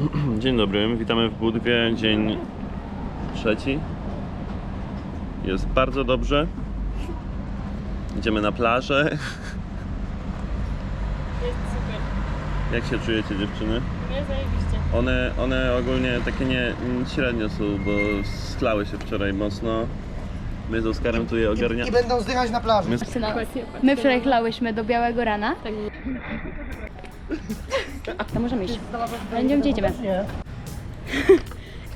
Dzień dobry, witamy w Budwie, dzień trzeci. Jest bardzo dobrze. Idziemy na plażę. Jest super. Jak się czujecie dziewczyny? Nie zajebiście. One, one ogólnie takie nie średnio są, bo schlały się wczoraj mocno. My z Oskarem tu je ogarnia... I będą zdychać na plaży. My... Wczoraj chlałyśmy do białego rana. To możemy iść. Ale nie wiem, gdzie idziemy.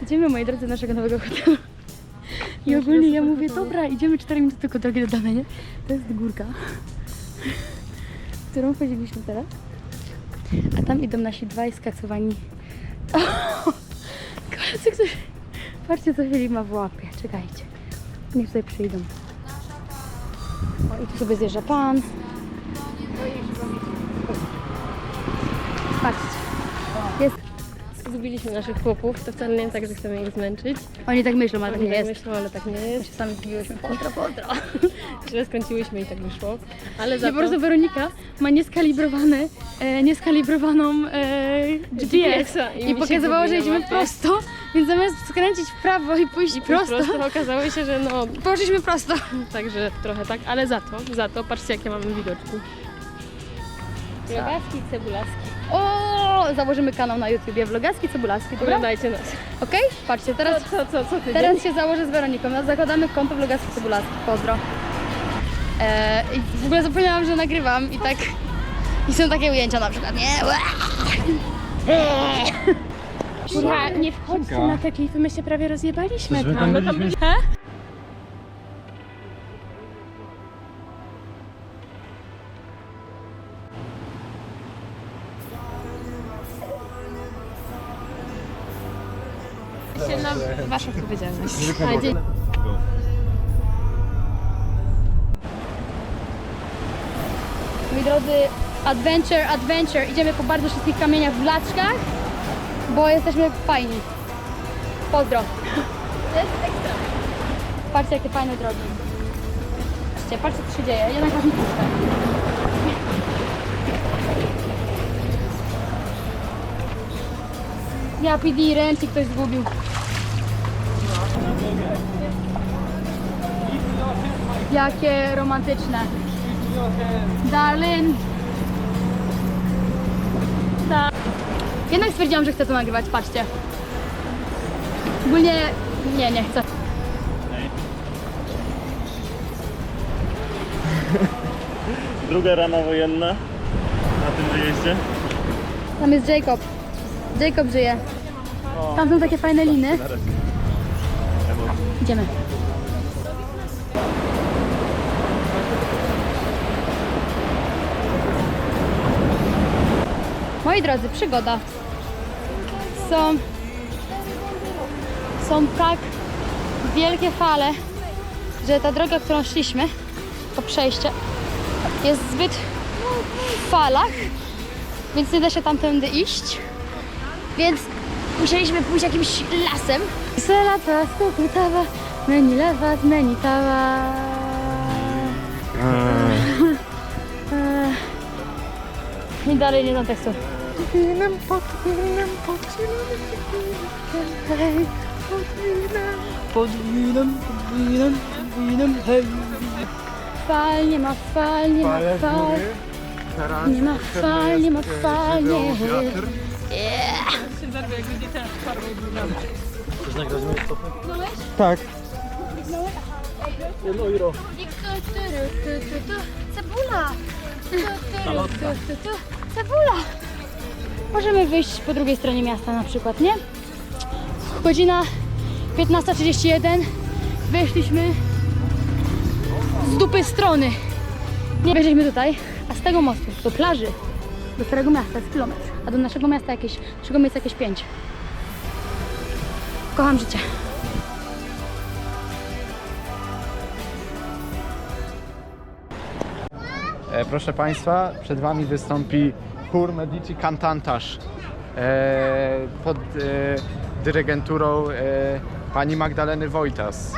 Idziemy, moi drodzy, do naszego nowego hotelu. I ogólnie ja mówię, dobra, idziemy 4 minuty tylko drogi dodane, nie? To jest górka, którą chodziliśmy teraz. A tam idą nasi dwaj skasowani. O, koledzy, którzy... Patrzcie, co Filip ma w łapie. Czekajcie. Niech tutaj przyjdą. O, i tu sobie zjeżdża pan. Patrzcie. Jest. Zgubiliśmy naszych chłopów, to wcale nie tak, że chcemy ich zmęczyć. Oni tak myślą, ale tak nie tak jest. myślą, ale tak nie jest. się sami zgubiłyśmy. Pozdro, pozdro. Źle skręciłyśmy i tak wyszło. Ale za I po to... prostu Weronika ma nieskalibrowane, e, nieskalibrowaną e, GPS. GPS-a i I, pokazywało, że jedziemy prosto, więc zamiast skręcić w prawo i pójść I prosto, prosto okazało się, że no, poszliśmy prosto. także trochę tak, ale za to, za to, patrzcie jakie mamy widoczki. Vlogaski, cebulaski. Założymy kanał na YouTubie Vlogaski Cebulaski, dobra? Oglądajcie nas. Okej? Patrzcie, teraz, Co, co, co, co ty teraz się założę z Weroniką. No, zakładamy konto Vlogaski Cebulaski. Pozdro. E, I w ogóle zapomniałam, że nagrywam i tak... I są takie ujęcia na przykład, nie? Kurwa, nie wchodźcie na te klify, my się prawie rozjebaliśmy tam. My Się na waszą odpowiedzialność. A, dzień... Moi drodzy, adventure, adventure. Idziemy po bardzo wszystkich kamieniach w laczkach, bo jesteśmy fajni. Pozdro. To jest ekstra. Patrzcie, jakie fajne drogi. Patrzcie, patrzcie, co się dzieje. Jednak masz mi puszkę. Ja PD, ręcznik ktoś zgubił. Jakie romantyczne. Darlin. Tak. Jednak stwierdziłam, że chcę to nagrywać, patrzcie. Ogólnie nie, nie chcę. Druga rana wojenna na tym wyjeździe. Tam jest Jacob. Jacob żyje. Tam są takie fajne liny. Idziemy. Moi drodzy, przygoda. Są, są tak wielkie fale, że ta droga, którą szliśmy, to przejście, jest zbyt w falach, więc nie da się tamtędy iść. Więc musieliśmy pójść jakimś lasem. Selata, skokutawa, meni lewa, meni tawa. I dalej nie znam tekstu. Fal, nie ma fal, nie ma fal. Nie ma fal, nie ma fal, nie. Yeah. Tak. Cebula! Cebula! Możemy wyjść po drugiej stronie miasta na przykład, nie? Godzina 15.31 Wyszliśmy z dupy strony. Nie weszliśmy tutaj, a z tego mostu do plaży, do starego miasta jest kilometr, a do naszego miasta jakieś, naszego miejsca jakieś 5. Kocham życie. E, proszę Państwa, przed Wami wystąpi chór Medici Cantantaż e, pod e, dyrygenturą e, pani Magdaleny Wojtas.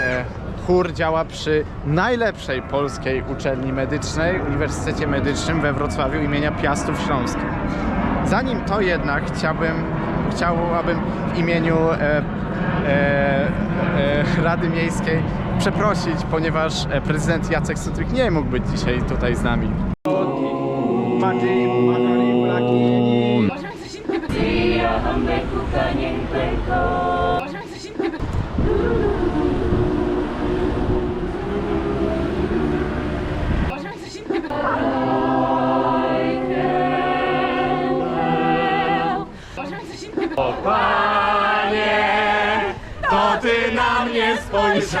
E, chór działa przy najlepszej polskiej uczelni medycznej, Uniwersytecie Medycznym we Wrocławiu imienia Piastów Śląskich. Zanim to jednak chciałbym chciałabym w imieniu e, e, e, Rady Miejskiej przeprosić, ponieważ e, prezydent Jacek Sutryk nie mógł być dzisiaj tutaj z nami. Panie, spojrzałeś,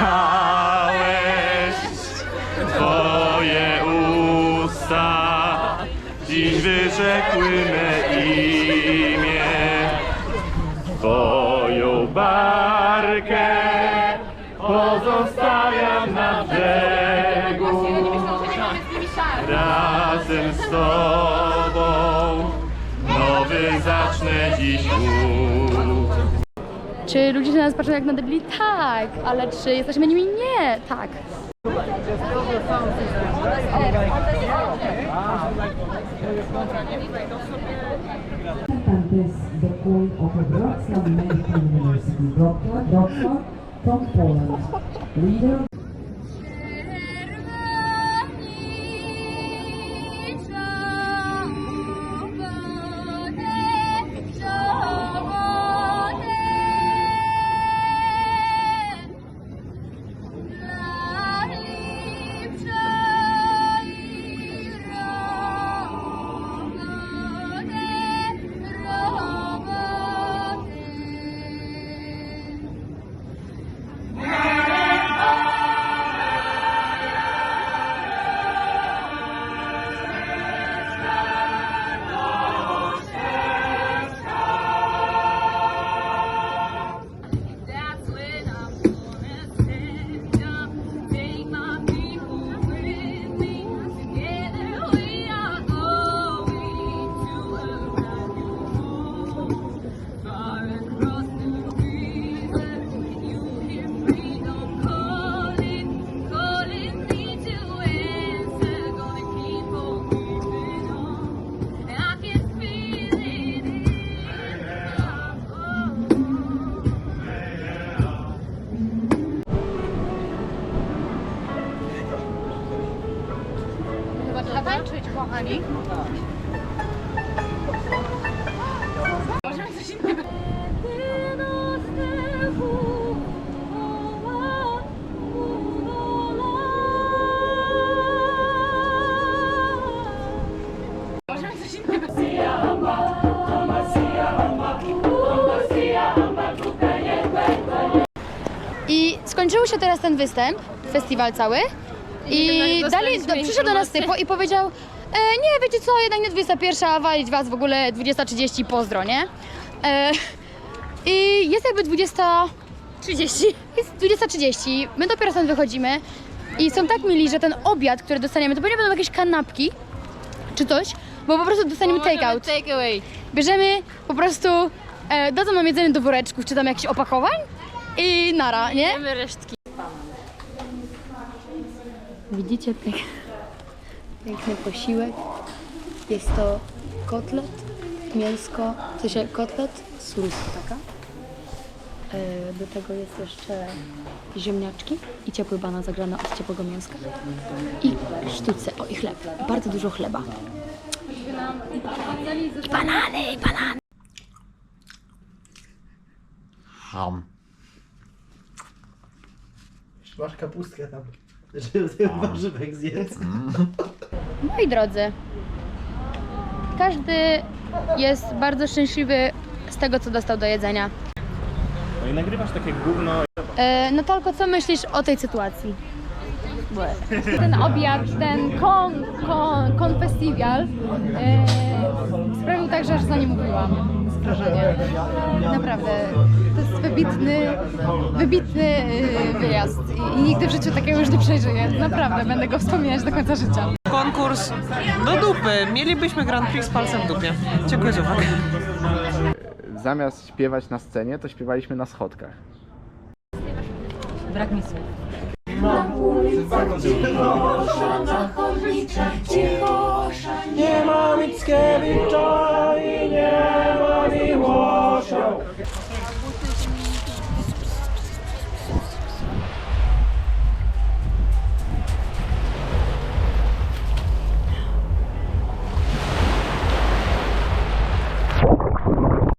Twoje usta. Dziś wyrzekły me imię, Twoją barkę Czy ludzie na nas patrzą jak na debili? Tak, ale czy jesteśmy nimi? Nie, tak. Wrocław University, Poland. I skończył się teraz ten występ, festiwal cały. I dostaliśmy do, przyszedł do nas typo i powiedział, e, nie, wiecie co, jednak nie 21, a walić was w ogóle 20.30, pozdro, nie? E, I jest jakby 20... 30. Jest 20.30, my dopiero stąd wychodzimy i są tak mili, że ten obiad, który dostaniemy, to pewnie będą jakieś kanapki czy coś, bo po prostu dostaniemy take-out. Take away. Bierzemy po prostu, e, dadzą nam jedzenie do woreczków, czy tam jakichś opakowań i nara, nie? Resztki. Widzicie pięk, piękny posiłek. Jest to kotlet, mięsko, w sensie kotlet, sól taka. E, Do tego jest jeszcze ziemniaczki i ciepły banan zagrany od ciepłego mięska. I sztuce, o i chleb. Bardzo dużo chleba. I banany, i banany. Ham. Masz kapustkę tam, żeby ten warzywek zjedz. Moi drodzy, każdy jest bardzo szczęśliwy z tego, co dostał do jedzenia. No i nagrywasz takie gówno. E, Natalko, co myślisz o tej sytuacji? Ten obiad, ten kon, kon, kon festiwal e, sprawił tak, że aż za nie mówiłam. Z wrażenia. Naprawdę. To jest wybitny, wybitny e, wyjazd I, i nigdy w życiu takiego już nie przeżyję. Naprawdę, będę go wspominać do końca życia. Konkurs do dupy. Mielibyśmy Grand Prix z palcem w dupie. Dziękuję za uwagę. Zamiast śpiewać na scenie, to śpiewaliśmy na schodkach. Nie ma Mickiewicza i nie ma Miłosza